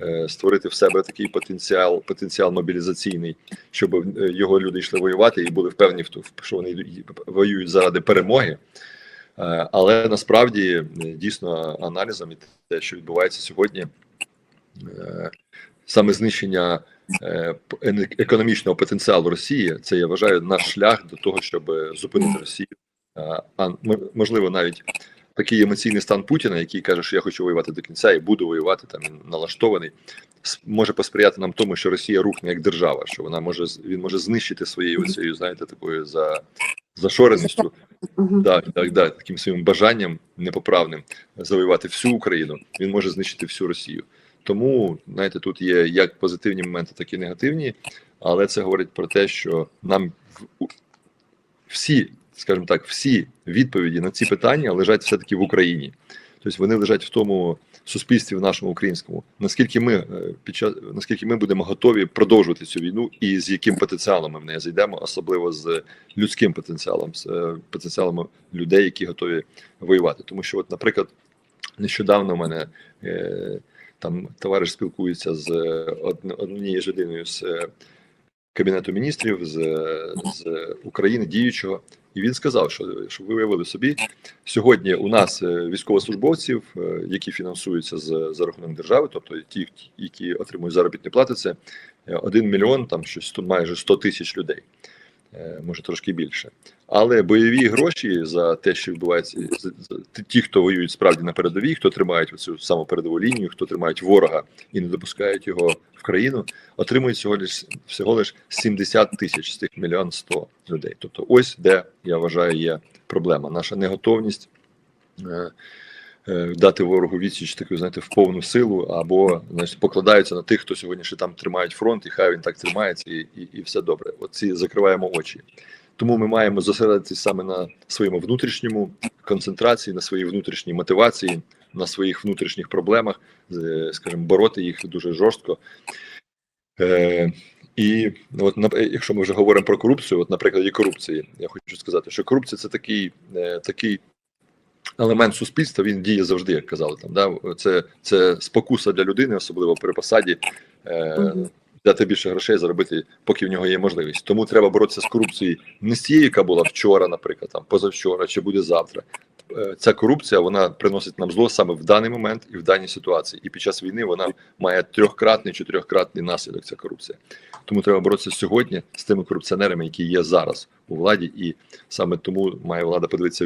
е, створити в себе такий потенціал, потенціал мобілізаційний, щоб е, його люди йшли воювати і були впевнені що вони воюють заради перемоги. Е, Але насправді дійсно аналізом і те, що відбувається сьогодні, саме знищення економічного потенціалу Росії, це я вважаю наш шлях до того, щоб зупинити Росію. А можливо, навіть такий емоційний стан Путіна, який каже, що я хочу воювати до кінця і буду воювати там він налаштований, може посприяти нам тому, що Росія рухне як держава, що вона може він може знищити своєю цією, знаєте, такою за зашореністю так, так, так, таким своїм бажанням непоправним завоювати всю Україну, він може знищити всю Росію. Тому, знаєте, тут є як позитивні моменти, так і негативні, але це говорить про те, що нам всі, скажімо так, всі відповіді на ці питання лежать все-таки в Україні. Тобто вони лежать в тому суспільстві, в нашому українському. Наскільки ми е, під час наскільки ми будемо готові продовжувати цю війну, і з яким потенціалом ми в неї зайдемо, особливо з людським потенціалом, з е, потенціалом людей, які готові воювати. Тому що, от, наприклад, нещодавно в мене е, там товариш спілкується з однією людиною з кабінету міністрів з, з України діючого, і він сказав, що щоб ви виявили собі, сьогодні у нас е, військовослужбовців, е, які фінансуються з за рахунок держави, тобто ті, які отримують заробітні плати, це е, 1 мільйон, там щось майже 100 тисяч людей, е, може трошки більше. Але бойові гроші за те, що відбувається, ті, хто воюють справді на передовій, хто тримають цю саму передову лінію, хто тримають ворога і не допускають його в країну, отримують всього лиш всього лиш 70 тисяч з тих мільйон 100 людей. Тобто, ось де я вважаю є проблема. Наша неготовність е, е, дати ворогу відсіч таку, знаєте, в повну силу, або значить, покладаються на тих, хто сьогодні ще там тримають фронт, і хай він так тримається, і, і, і все добре. Оці закриваємо очі. Тому ми маємо зосередитися саме на своєму внутрішньому концентрації, на своїй внутрішній мотивації, на своїх внутрішніх проблемах, е, скажімо, бороти їх дуже жорстко. Е, і от якщо ми вже говоримо про корупцію, от на прикладі корупції, я хочу сказати, що корупція це такий, е, такий елемент суспільства, він діє завжди, як казали там. Да? Це, це спокуса для людини, особливо при посаді. Е. Дати більше грошей заробити, поки в нього є можливість. Тому треба боротися з корупцією не з тією, яка була вчора, наприклад, там позавчора чи буде завтра. Е, Ця корупція вона приносить нам зло саме в даний момент і в даній ситуації. І під час війни вона має трьохкратний, чотирьохкратний наслідок. Ця корупція. Тому треба боротися сьогодні з тими корупціонерами, які є зараз у владі, і саме тому має влада подивитися